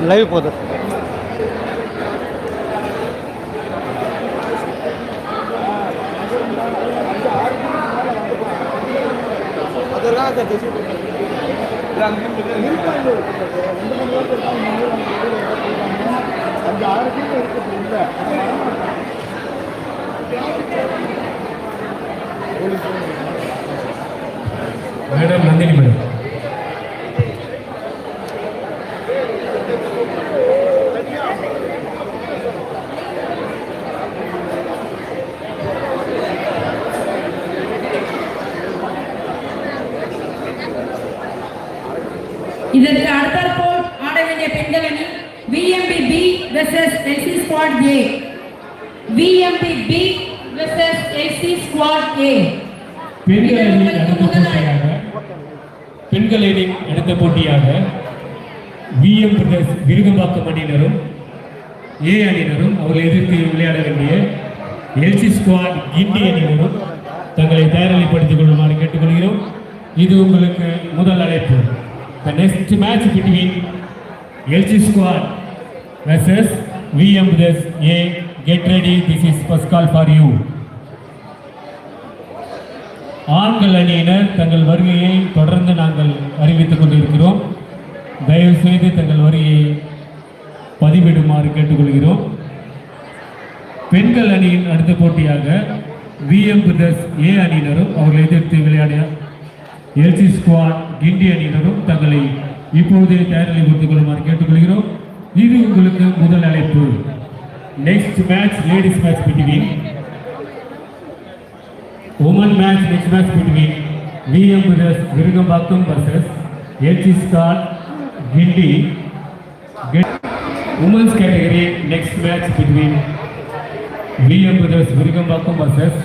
Live போகுது. Madam Nandini madam. இதற்கு அடுத்தாற்போல் ஆட வேண்டிய பெண்கள் அணி VMP B versus LC squad A VMP B versus LC squad A பெண்கள் அணி அடுத்த போட்டியாக பெண்கள் அணி அடுத்த போட்டியாக விஎம் பிரதர்ஸ் விருகம்பாக்கம் அணியினரும் ஏ அணியினரும் அவர்களை எதிர்த்து விளையாட வேண்டிய எல்சி ஸ்குவாட் கிண்டி அணியினரும் தங்களை தயாரிப்படுத்திக் கொள்ளுமாறு கேட்டுக்கொள்கிறோம். இது உங்களுக்கு முதல் அழைப்பு. The next match between LG squad versus VM brothers A Get ready, this is first call for you ஆண்கள் அணியினர் தங்கள் வருகையை தொடர்ந்து நாங்கள் அறிவித்துக் கொண்டிருக்கிறோம். தயவு செய்து தங்கள் வருகையை பதிவிடுமாறு கேட்டுக்கொள்கிறோம். பெண்கள் அணியின் அடுத்த போட்டியாக விஎம் பிரதர்ஸ் ஏ அணியினரும் அவர்களை எதிர்த்து விளையாட எல்சி ஸ்குவாட் கிண்டி அணியினரும் தங்களை இப்பொழுதே தயாரிலை கொடுத்துக் கொள்ளுமாறு கேட்டுக்கொள்கிறோம் இது உங்களுக்கு முதல் அழைப்பு next match ladies match between women match next match between VM விதஸ் Virugambakkam versus LC squad Guindy women's category next match between VM விதஸ் Virugambakkam purchase